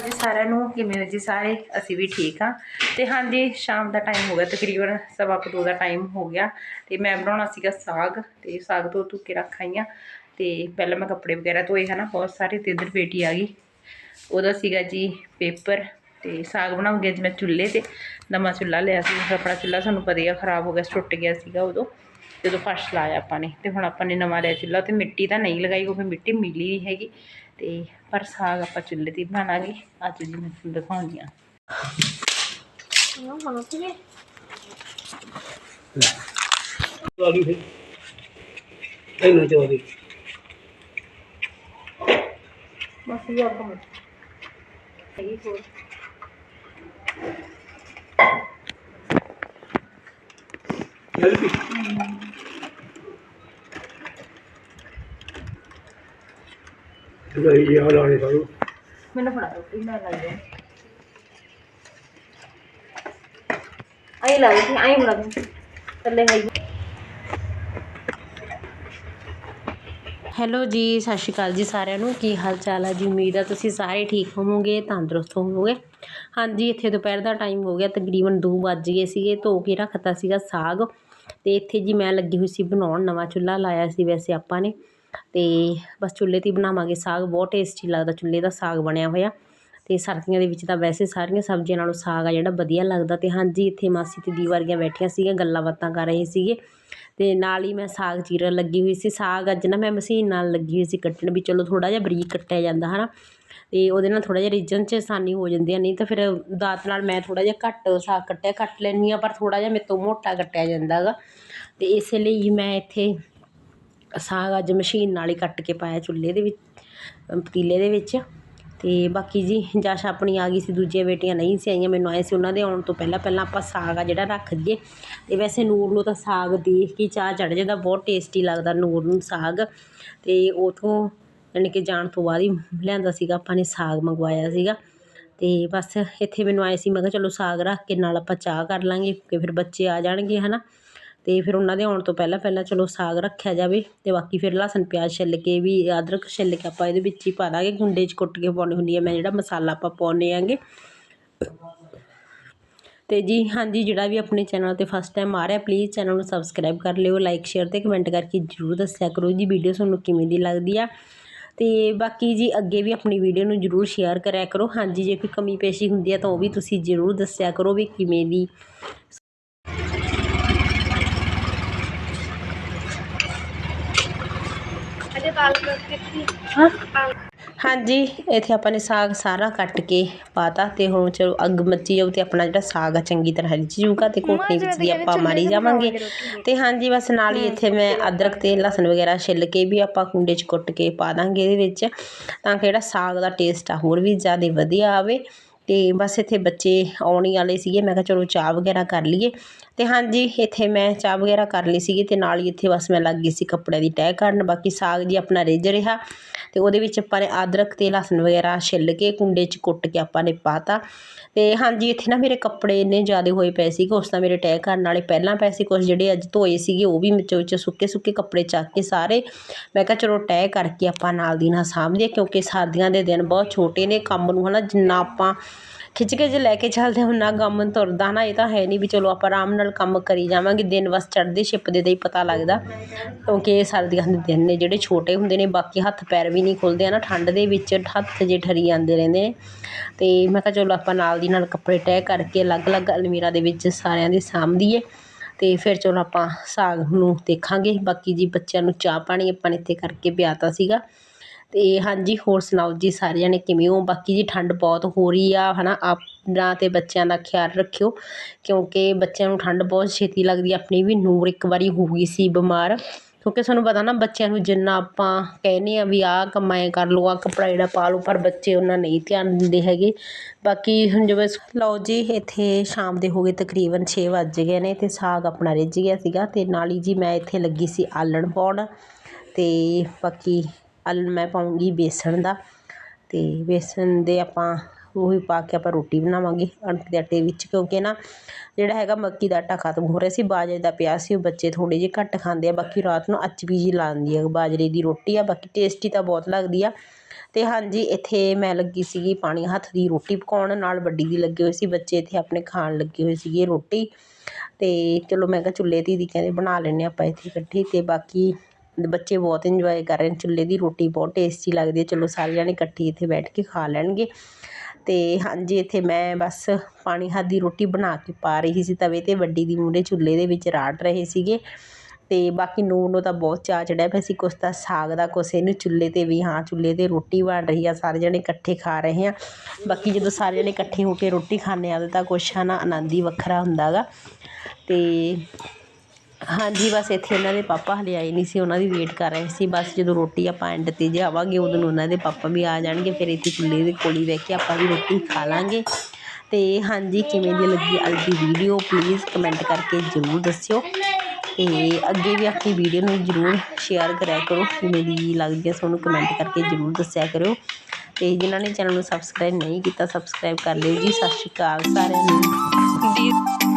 ਅਕਾਲ ਜੀ ਸਾਰਿਆਂ ਨੂੰ ਕਿਵੇਂ ਹੋ ਜੀ? ਸਾਰੇ ਅਸੀਂ ਵੀ ਠੀਕ ਆ ਤੇ ਹਾਂਜੀ ਸ਼ਾਮ ਦਾ ਟਾਈਮ ਹੋ ਗਿਆ ਤਕਰੀਬਨ ਸਵਾ ਕੁ ਦੋ ਦਾ ਟਾਈਮ ਹੋ ਗਿਆ। ਤੇ ਮੈਂ ਬਣਾਉਣਾ ਸੀਗਾ ਸਾਗ ਤੇ ਸਾਗ ਤੋਂ ਧੋ ਕੇ ਰੱਖ ਆਈ ਹਾਂ। ਤੇ ਪਹਿਲਾਂ ਮੈਂ ਕੱਪੜੇ ਵਗੈਰਾ ਧੋਏ ਹਨਾ ਬਹੁਤ ਸਾਰੇ ਤੇ ਇੱਧਰ ਬੇਟੀ ਆ ਗਈ। ਉਹਦਾ ਸੀਗਾ ਜੀ ਪੇਪਰ ਤੇ ਸਾਗ ਬਣਾਉਂਗੇ ਅੱਜ ਮੈਂ ਚੁੱਲ੍ਹੇ ਤੇ। ਨਵਾਂ ਚੁੱਲ੍ਹਾ ਲਿਆ ਸੀ ਆਪਣਾ ਚੁੱਲ੍ਹਾ ਸਾਨੂੰ ਪਤਾ ਹੀ ਆ ਖਰਾਬ ਹੋ ਗਿਆ ਸੀ, ਟੁੱਟ ਗਿਆ ਸੀਗਾ ਉਦੋਂ। ਜਦੋਂ ਫਰਸ਼ ਲਾਇਆ ਆਪਾਂ ਨੇ ਤੇ ਹੁਣ ਆਪਾਂ ਨੇ ਨਵਾਂ ਲਿਆ ਚੁੱਲ੍ਹਾ ਤੇ ਮਿੱਟੀ ਤਾਂ ਨਹੀਂ ਲਗਾਈ ਕਿਉਂਕਿ ਮਿੱਟੀ ਮਿਲੀ ਨਹੀਂ ਹੈਗੀ। ਤੇ ਪਰ ਸਾਗ ਆਪਾਂ ਚੁੱਲ੍ਹੇ ਤੇ ਬਣਾਵਾਂਗੇ ਅੱਜ ਜੀ ਮੈਂ ਤੁਹਾਨੂੰ ਦਿਖਾਉਂਦੀ ਹਾਂ। ਚੌਵੀ ਫਿਰ ਇਹਨੂੰ ਚੌਵੀ ਬਸ ਇਹ ਆਪਾਂ ਹੈਗੀ ਹੋਰ ਚੱਲ ਵੀ ਇਹ ਹਾਲਾਣੇ ਸਾਨੂੰ ਮੈਨੂੰ ਫੜਾ ਦੋ ਮੈਂ ਲੱਗ ਗਿਆ ਆਈ ਲਾ ਦੇ ਆਈ ਫੜਾ ਦੇ ਥੱਲੇ ਹੈਗੀ ਹੈਲੋ ਜੀ, ਸਤਿ ਸ਼੍ਰੀ ਅਕਾਲ ਜੀ ਸਾਰਿਆਂ ਨੂੰ। ਕੀ ਹਾਲ ਚਾਲ ਹੈ ਜੀ? ਉਮੀਦ ਹੈ ਤੁਸੀਂ ਸਾਰੇ ਠੀਕ ਹੋਵੋਗੇ, ਤੰਦਰੁਸਤ ਹੋਵੋਗੇ। ਹਾਂਜੀ, ਇੱਥੇ ਦੁਪਹਿਰ ਦਾ ਟਾਈਮ ਹੋ ਗਿਆ। ਤਕਰੀਬਨ 2 ਵੱਜ ਗਏ ਸੀਗੇ, ਧੋ ਕੇ ਰੱਖਤਾ ਸੀਗਾ ਸਾਗ। ਤੇ ਇੱਥੇ ਜੀ ਮੈਂ ਲੱਗੀ ਹੋਈ ਸੀ ਬਣਾਉਣ, ਨਵਾਂ ਚੁੱਲ੍ਹਾ ਲਾਇਆ ਸੀ ਵੈਸੇ ਆਪਾਂ ਨੇ। ਅਤੇ ਬਸ ਚੁੱਲ੍ਹੇ 'ਤੇ ਹੀ ਬਣਾਵਾਂਗੇ ਸਾਗ, ਬਹੁਤ ਟੇਸਟੀ ਲੱਗਦਾ ਚੁੱਲ੍ਹੇ ਦਾ ਸਾਗ ਬਣਿਆ ਹੋਇਆ। ਅਤੇ ਸਰਦੀਆਂ ਦੇ ਵਿੱਚ ਤਾਂ ਵੈਸੇ ਸਾਰੀਆਂ ਸਬਜ਼ੀਆਂ ਨਾਲੋਂ ਸਾਗ ਆ ਜਿਹੜਾ ਵਧੀਆ ਲੱਗਦਾ ਅਤੇ ਹਾਂਜੀ, ਇੱਥੇ ਮਾਸੀ ਤੇ ਦੀ ਵਰਗੀਆਂ ਬੈਠੀਆਂ ਸੀਗੀਆਂ, ਗੱਲਾਂ ਬਾਤਾਂ ਕਰ ਰਹੇ ਸੀਗੇ। ਅਤੇ ਨਾਲ ਹੀ ਮੈਂ ਸਾਗ ਚੀਰਨ ਲੱਗੀ ਹੋਈ ਸੀ, ਸਾਗ ਅੱਜ ਨਾ ਮੈਂ ਮਸ਼ੀਨ ਨਾਲ ਲੱਗੀ ਹੋਈ ਸੀ ਕੱਟਣ ਵੀ ਚਲੋ ਥੋੜ੍ਹਾ ਜਿਹਾ ਬਰੀਕ ਕੱਟਿਆ ਜਾਂਦਾ ਹੈ ਨਾ ਅਤੇ ਉਹਦੇ ਨਾਲ ਥੋੜ੍ਹਾ ਜਿਹਾ ਰੀਝਣ 'ਚ ਆਸਾਨੀ ਹੋ ਜਾਂਦੀ ਆ, ਨਹੀਂ ਤਾਂ ਫਿਰ ਦਾਤ ਨਾਲ ਮੈਂ ਥੋੜ੍ਹਾ ਜਿਹਾ ਘੱਟ ਸਾਗ ਕੱਟਿਆ, ਕੱਟ ਲੈਂਦੀ ਹਾਂ ਪਰ ਥੋੜ੍ਹਾ ਜਿਹਾ ਮੇਰੇ ਤੋਂ ਮੋਟਾ ਕੱਟਿਆ ਜਾਂਦਾ ਹੈਗਾ। ਅਤੇ ਇਸੇ ਲਈ ਮੈਂ ਇੱਥੇ ਸਾਗ ਅੱਜ ਮਸ਼ੀਨ ਨਾਲ ਹੀ ਕੱਟ ਕੇ ਪਾਇਆ ਚੁੱਲ੍ਹੇ ਦੇ ਵਿੱਚ ਪਤੀਲੇ ਦੇ ਵਿੱਚ। ਅਤੇ ਬਾਕੀ ਜੀ, ਜਸ਼ ਆਪਣੀ ਆ ਗਈ ਸੀ, ਦੂਜੀਆਂ ਬੇਟੀਆਂ ਨਹੀਂ ਸੀ ਆਈਆਂ, ਮੈਨੂੰ ਆਏ ਸੀ ਉਹਨਾਂ ਦੇ ਆਉਣ ਤੋਂ ਪਹਿਲਾਂ ਪਹਿਲਾਂ ਆਪਾਂ ਸਾਗ ਆ ਜਿਹੜਾ ਰੱਖ ਦਈਏ। ਤੇ ਵੈਸੇ ਨੂਰ ਨੂੰ ਤਾਂ ਸਾਗ ਦੇਖ ਕੇ ਚਾਹ ਚੜ੍ਹ ਜਾਂਦਾ, ਬਹੁਤ ਟੇਸਟੀ ਲੱਗਦਾ ਨੂਰ ਨੂੰ ਸਾਗ। ਅਤੇ ਉਥੋਂ ਯਾਨੀ ਕਿ ਜਾਣ ਤੋਂ ਬਾਅਦ ਹੀ ਲਿਆਂਦਾ ਸੀਗਾ, ਆਪਾਂ ਨੇ ਸਾਗ ਮੰਗਵਾਇਆ ਸੀਗਾ। ਅਤੇ ਬਸ ਇੱਥੇ ਮੈਨੂੰ ਆਏ ਸੀ, ਮੈਂ ਕਿਹਾ ਚਲੋ ਸਾਗ ਰੱਖ ਕੇ ਨਾਲ ਆਪਾਂ ਚਾਹ ਕਰ ਲਾਂਗੇ ਕਿ ਫਿਰ ਬੱਚੇ ਆ ਜਾਣਗੇ ਹੈ ਨਾ ਅਤੇ ਫਿਰ ਉਹਨਾਂ ਦੇ ਆਉਣ ਤੋਂ ਪਹਿਲਾਂ ਪਹਿਲਾਂ ਚਲੋ ਸਾਗ ਰੱਖਿਆ ਜਾਵੇ ਅਤੇ ਬਾਕੀ ਫਿਰ ਲਸਣ, ਪਿਆਜ਼ ਛਿੱਲ ਕੇ ਵੀ ਅਦਰਕ ਛਿੱਲ ਕੇ ਆਪਾਂ ਇਹਦੇ ਵਿੱਚ ਹੀ ਪਾ ਦਾਂਗੇ, ਗੁੰਡੇ 'ਚ ਕੁੱਟ ਕੇ ਪਾਉਣੀ ਹੁੰਦੀ ਹੈ ਮੈਂ ਜਿਹੜਾ ਮਸਾਲਾ ਆਪਾਂ ਪਾਉਂਦੇ ਆਂਗੇ। ਅਤੇ ਜੀ ਹਾਂਜੀ, ਜਿਹੜਾ ਵੀ ਆਪਣੇ ਚੈਨਲ ਤੇ ਫਸਟ ਟਾਈਮ ਆ ਰਿਹਾ ਪਲੀਜ਼ ਚੈਨਲ ਨੂੰ ਸਬਸਕ੍ਰਾਈਬ ਕਰ ਲਿਓ ਲਾਈਕ ਸ਼ੇਅਰ ਤੇ ਕਮੈਂਟ ਕਰਕੇ ਜਰੂਰ ਦੱਸਿਆ ਕਰੋ ਜੀ ਵੀਡੀਓ ਤੁਹਾਨੂੰ ਕਿਵੇਂ ਦੀ ਲੱਗਦੀ ਆ। ਤੇ ਬਾਕੀ ਜੀ ਅੱਗੇ ਵੀ ਆਪਣੀ ਵੀਡੀਓ ਨੂੰ ਜਰੂਰ ਸ਼ੇਅਰ ਕਰਿਆ ਕਰੋ। ਹਾਂਜੀ, ਜੇ ਕੋਈ ਕਮੀ ਪੇਸ਼ੀ ਹੁੰਦੀ ਹੈ ਤਾਂ ਉਹ ਵੀ ਤੁਸੀਂ ਜਰੂਰ ਦੱਸਿਆ ਕਰੋ ਵੀ ਕਿਵੇਂ ਦੀ ਹਾਂਜੀ ਇੱਥੇ ਆਪਾਂ ਨੇ ਸਾਗ ਸਾਰਾ ਕੱਟ ਕੇ ਪਾਤਾ ਤੇ ਹੁਣ ਚਲੋ ਅੱਗ ਮੱਚੀ ਜਾਊ ਤੇ ਆਪਣਾ ਜਿਹੜਾ ਸਾਗ ਆ ਚੰਗੀ ਤਰ੍ਹਾਂ ਰਿੱਝ ਜੂਗਾ ਤੇ ਕੋਟਣੀ ਵਿੱਚ ਦੀ ਆਪਾਂ ਮਾਰੀ ਜਾਵਾਂਗੇ। ਤੇ ਹਾਂਜੀ ਬਸ ਨਾਲ ਹੀ ਇੱਥੇ ਮੈਂ ਅਦਰਕ ਤੇ ਲਸਣ ਵਗੈਰਾ ਛਿੱਲ ਕੇ ਵੀ ਆਪਾਂ ਕੁੰਡੇ 'ਚ ਕੁੱਟ ਕੇ ਪਾ ਦਾਂਗੇ ਇਹਦੇ ਵਿੱਚ ਤਾਂ ਕਿ ਜਿਹੜਾ ਸਾਗ ਦਾ ਟੇਸਟ ਆ ਹੋਰ ਵੀ ਜ਼ਿਆਦਾ ਵਧੀਆ ਆਵੇ। ਅਤੇ ਬਸ ਇੱਥੇ ਬੱਚੇ ਆਉਣ ਹੀ ਵਾਲੇ ਸੀਗੇ। ਮੈਂ ਕਿਹਾ ਚਲੋ ਚਾਹ ਵਗੈਰਾ ਕਰ ਲਈਏ। ਅਤੇ ਹਾਂਜੀ, ਇੱਥੇ ਮੈਂ ਚਾਹ ਵਗੈਰਾ ਕਰ ਲਈ ਸੀਗੀ ਅਤੇ ਨਾਲ ਹੀ ਇੱਥੇ ਬਸ ਮੈਂ ਲੱਗ ਗਈ ਸੀ ਕੱਪੜਿਆਂ ਦੀ ਤੈਅ ਕਰਨ। ਬਾਕੀ ਸਾਗ ਜੀ ਆਪਣਾ ਰਿੱਝ ਰਿਹਾ। ਅਤੇ ਉਹਦੇ ਵਿੱਚ ਆਪਾਂ ਨੇ ਅਦਰਕ ਅਤੇ ਲਸਣ ਵਗੈਰਾ ਛਿੱਲ ਕੇ ਕੁੰਡੇ 'ਚ ਕੁੱਟ ਕੇ ਆਪਾਂ ਨੇ ਪਾ ਤਾ ਅਤੇ ਹਾਂਜੀ, ਇੱਥੇ ਨਾ ਮੇਰੇ ਕੱਪੜੇ ਇੰਨੇ ਜ਼ਿਆਦਾ ਹੋਏ ਪਏ ਸੀ ਕਿ ਤਾਂ ਮੇਰੇ ਤੈਅ ਕਰਨ ਵਾਲੇ ਪਹਿਲਾਂ ਪਏ ਸੀ ਕੁਛ, ਜਿਹੜੇ ਅੱਜ ਧੋਏ ਸੀਗੇ, ਉਹ ਵੀ ਵਿੱਚੋਂ ਵਿੱਚ ਸੁੱਕੇ ਸੁੱਕੇ ਕੱਪੜੇ ਚੱਕ ਕੇ ਸਾਰੇ। ਮੈਂ ਕਿਹਾ ਚਲੋ ਤੈਅ ਕਰਕੇ ਆਪਾਂ ਨਾਲ ਦੀ ਨਾਲ ਸਾਂਭ ਲਈਏ ਕਿਉਂਕਿ ਸਰਦੀਆਂ ਦੇ ਦਿਨ ਬਹੁਤ ਛੋਟੇ ਨੇ, ਕੰਮ ਨੂੰ ਹੈ ਨਾ ਜਿੰਨਾ ਆਪਾਂ ਖਿੱਚ ਕੇ ਜੇ ਲੈ ਕੇ ਚੱਲਦੇ ਹੁੰਨਾ ਗਮ ਤੁਰਦਾ ਨਾ, ਇਹ ਤਾਂ ਹੈ ਨਹੀਂ ਵੀ ਚਲੋ ਆਪਾਂ ਆਰਾਮ ਨਾਲ ਕੰਮ ਕਰੀ ਜਾਵਾਂਗੇ, ਦਿਨ ਬਸ ਚੜ੍ਹਦੇ ਛਿਪਦੇ ਦਾ ਹੀ ਪਤਾ ਲੱਗਦਾ। ਕਿਉਂਕਿ ਇਹ ਸਰਦੀਆਂ ਦੇ ਦਿਨ ਨੇ, ਜਿਹੜੇ ਛੋਟੇ ਹੁੰਦੇ ਨੇ, ਬਾਕੀ ਹੱਥ ਪੈਰ ਵੀ ਨਹੀਂ ਖੁੱਲ੍ਹਦੇ ਹੈ ਨਾ ਠੰਡ ਦੇ ਵਿੱਚ ਹੱਥ ਜੇ ਠਰੀ ਜਾਂਦੇ ਰਹਿੰਦੇ ਨੇ। ਅਤੇ ਮੈਂ ਕਿਹਾ ਚਲੋ ਆਪਾਂ ਨਾਲ ਦੀ ਨਾਲ ਕੱਪੜੇ ਤੈਅ ਕਰਕੇ ਅਲੱਗ-ਅਲੱਗ ਅਲਮੀਰਾ ਦੇ ਵਿੱਚ ਸਾਰਿਆਂ ਦੇ ਸਾਂਭ ਦਈਏ ਅਤੇ ਫਿਰ ਚਲੋ ਆਪਾਂ ਸਾਗ ਨੂੰ ਦੇਖਾਂਗੇ, ਬਾਕੀ ਜੀ ਬੱਚਿਆਂ ਨੂੰ ਚਾਹ ਪਾਣੀ ਆਪਾਂ ਨੇ ਇੱਥੇ ਕਰਕੇ ਪਿਆ ਤਾ ਸੀਗਾ। ਅਤੇ ਹਾਂਜੀ, ਹੋਰ ਸੁਣਾਓ ਜੀ ਸਾਰੇ ਜਣੇ ਕਿਵੇਂ ਹੋ? ਬਾਕੀ ਜੀ ਠੰਡ ਬਹੁਤ ਹੋ ਰਹੀ ਆ ਹੈ ਨਾ ਆਪਣਾ ਅਤੇ ਬੱਚਿਆਂ ਦਾ ਖਿਆਲ ਰੱਖਿਓ, ਕਿਉਂਕਿ ਬੱਚਿਆਂ ਨੂੰ ਠੰਡ ਬਹੁਤ ਛੇਤੀ ਲੱਗਦੀ ਆਪਣੀ ਵੀ ਨੂਰ ਇੱਕ ਵਾਰੀ ਹੋ ਗਈ ਸੀ ਬਿਮਾਰ। ਕਿਉਂਕਿ ਤੁਹਾਨੂੰ ਪਤਾ ਨਾ, ਬੱਚਿਆਂ ਨੂੰ ਜਿੰਨਾ ਆਪਾਂ ਕਹਿੰਦੇ ਹਾਂ ਵੀ ਆਹ ਕੰਮ ਐਂ ਕਰ ਲਓ, ਆਹ ਕੱਪੜਾ ਜਿਹੜਾ ਪਾ ਲਓ, ਪਰ ਬੱਚੇ ਉਹਨਾਂ ਨਹੀਂ ਧਿਆਨ ਦਿੰਦੇ ਹੈਗੇ। ਬਾਕੀ ਹੁਣ ਜਿਵੇਂ ਲਓ ਜੀ, ਇੱਥੇ ਸ਼ਾਮ ਦੇ ਹੋ ਗਏ ਤਕਰੀਬਨ ਛੇ ਵੱਜ ਗਏ ਨੇ ਅਤੇ ਸਾਗ ਆਪਣਾ ਰਿੱਝ ਗਿਆ ਸੀਗਾ ਅਤੇ ਨਾਲ ਹੀ ਜੀ ਮੈਂ ਇੱਥੇ ਲੱਗੀ ਸੀ ਆਲਣ ਪਾਉਣ ਅਤੇ ਬਾਕੀ ਆਲਣ ਮੈਂ ਪਾਊਂਗੀ ਬੇਸਣ ਦਾ। ਅਤੇ ਬੇਸਣ ਦੇ ਆਪਾਂ ਉਹੀ ਪਾ ਕੇ ਆਪਾਂ ਰੋਟੀ ਬਣਾਵਾਂਗੇ ਕਣਕ ਦੇ ਆਟੇ ਵਿੱਚ। ਕਿਉਂਕਿ ਨਾ ਜਿਹੜਾ ਹੈਗਾ ਮੱਕੀ ਦਾ ਆਟਾ ਖਤਮ ਹੋ ਰਿਹਾ ਸੀ, ਬਾਜਰੇ ਦਾ ਪਿਆ ਸੀ, ਉਹ ਬੱਚੇ ਥੋੜ੍ਹੇ ਜਿਹੇ ਘੱਟ ਖਾਂਦੇ ਆ, ਬਾਕੀ ਰਾਤ ਨੂੰ ਅੱਚ ਵੀ ਲਾ ਦਿੰਦੀ ਆ ਬਾਜਰੇ ਦੀ ਰੋਟੀ ਆ, ਬਾਕੀ ਟੇਸਟੀ ਤਾਂ ਬਹੁਤ ਲੱਗਦੀ ਆ। ਅਤੇ ਹਾਂਜੀ, ਇੱਥੇ ਮੈਂ ਲੱਗੀ ਸੀਗੀ ਪਾਣੀ ਹੱਥ ਦੀ ਰੋਟੀ ਪਕਾਉਣ, ਨਾਲ ਵੱਡੀ ਦੀ ਲੱਗੇ ਹੋਏ ਸੀ, ਬੱਚੇ ਇੱਥੇ ਆਪਣੇ ਖਾਣ ਲੱਗੇ ਹੋਏ ਸੀਗੇ ਰੋਟੀ। ਅਤੇ ਚਲੋ ਮੈਂ ਕਿਹਾ ਚੁੱਲ੍ਹੇ ਦੀ ਦੀ ਕਹਿੰਦੇ ਬਣਾ ਲੈਂਦੇ ਆਪਾਂ ਇੱਥੇ ਇਕੱਠੀ ਅਤੇ ਬਾਕੀ ਬੱਚੇ ਬਹੁਤ ਇੰਜੋਏ ਕਰ ਰਹੇ ਨੇ, ਚੁੱਲ੍ਹੇ ਦੀ ਰੋਟੀ ਬਹੁਤ ਟੇਸਟੀ ਲੱਗਦੀ ਹੈ। ਚਲੋ ਸਾਰੇ ਜਾਣੇ ਇਕੱਠੇ ਇੱਥੇ ਬੈਠ ਕੇ ਖਾ ਲੈਣਗੇ। ਅਤੇ ਹਾਂਜੀ, ਇੱਥੇ ਮੈਂ ਬਸ ਪਾਣੀ ਹੱਥ ਦੀ ਰੋਟੀ ਬਣਾ ਕੇ ਪਾ ਰਹੀ ਸੀ, ਤਵੇ ਤੇ ਵੱਡੀ ਦੀ ਮੂਹਰੇ ਚੁੱਲ੍ਹੇ ਦੇ ਵਿੱਚ ਰਾੜ ਰਹੇ ਸੀਗੇ। ਅਤੇ ਬਾਕੀ ਨੂਰ ਨੂੰ ਤਾਂ ਬਹੁਤ ਚਾਅ ਚੜਿਆ ਪਿਆ ਸੀ, ਕੁਛ ਤਾਂ ਸਾਗ ਦਾ, ਕੁਛ ਇਹਨੂੰ ਚੁੱਲ੍ਹੇ ਤੇ ਵੀ, ਹਾਂ, ਚੁੱਲ੍ਹੇ ਤੇ ਰੋਟੀ ਬਣ ਰਹੀ ਆ ਸਾਰੇ ਜਣੇ ਇਕੱਠੇ ਖਾ ਰਹੇ ਹਾਂ ਬਾਕੀ ਜਦੋਂ ਸਾਰੇ ਜਣੇ ਇਕੱਠੇ ਹੋ ਕੇ ਰੋਟੀ ਖਾਂਦੇ ਆ ਤਾਂ ਕੁਛ ਹੈ ਨਾ ਆਨੰਦ ਹੀ ਵੱਖਰਾ ਹੁੰਦਾ ਗਾ। ਅਤੇ ਹਾਂਜੀ, ਬਸ ਇੱਥੇ ਇਹਨਾਂ ਦੇ ਪਾਪਾ ਹਲੇ ਆਏ ਨਹੀਂ ਸੀ, ਉਹਨਾਂ ਦੀ ਵੇਟ ਕਰ ਰਹੇ ਸੀ। ਬਸ ਜਦੋਂ ਰੋਟੀ ਆਪਾਂ ਐਂਡ 'ਤੇ ਜੇ ਆਵਾਂਗੇ ਉਦੋਂ ਨੂੰ ਉਹਨਾਂ ਦੇ ਪਾਪਾ ਵੀ ਆ ਜਾਣਗੇ, ਫਿਰ ਇੱਥੇ ਚੁੱਲ੍ਹੇ ਦੇ ਕੋਲ ਹੀ ਬਹਿ ਕੇ ਆਪਾਂ ਵੀ ਰੋਟੀ ਖਾ ਲਾਂਗੇ। ਅਤੇ ਹਾਂਜੀ, ਕਿਵੇਂ ਦੀ ਲੱਗੀ ਅੱਜ ਦੀ ਵੀਡੀਓ ਪਲੀਜ਼ ਕਮੈਂਟ ਕਰਕੇ ਜ਼ਰੂਰ ਦੱਸਿਓ। ਤੇ ਅੱਗੇ ਵੀ ਆਪਣੀ ਵੀਡੀਓ ਨੂੰ ਜ਼ਰੂਰ ਸ਼ੇਅਰ ਕਰਿਆ ਕਰੋ, ਕਿਵੇਂ ਦੀ ਲੱਗਦੀ ਹੈ ਤੁਹਾਨੂੰ ਕਮੈਂਟ ਕਰਕੇ ਜ਼ਰੂਰ ਦੱਸਿਆ ਕਰੋ ਤੇ ਜਿਨ੍ਹਾਂ ਨੇ ਚੈਨਲ ਨੂੰ ਸਬਸਕ੍ਰਾਈਬ ਨਹੀਂ ਕੀਤਾ ਸਬਸਕ੍ਰਾਈਬ ਕਰ ਲਿਓ ਜੀ। ਸਤਿ ਸ਼੍ਰੀ ਅਕਾਲ ਸਾਰਿਆਂ ਨੂੰ।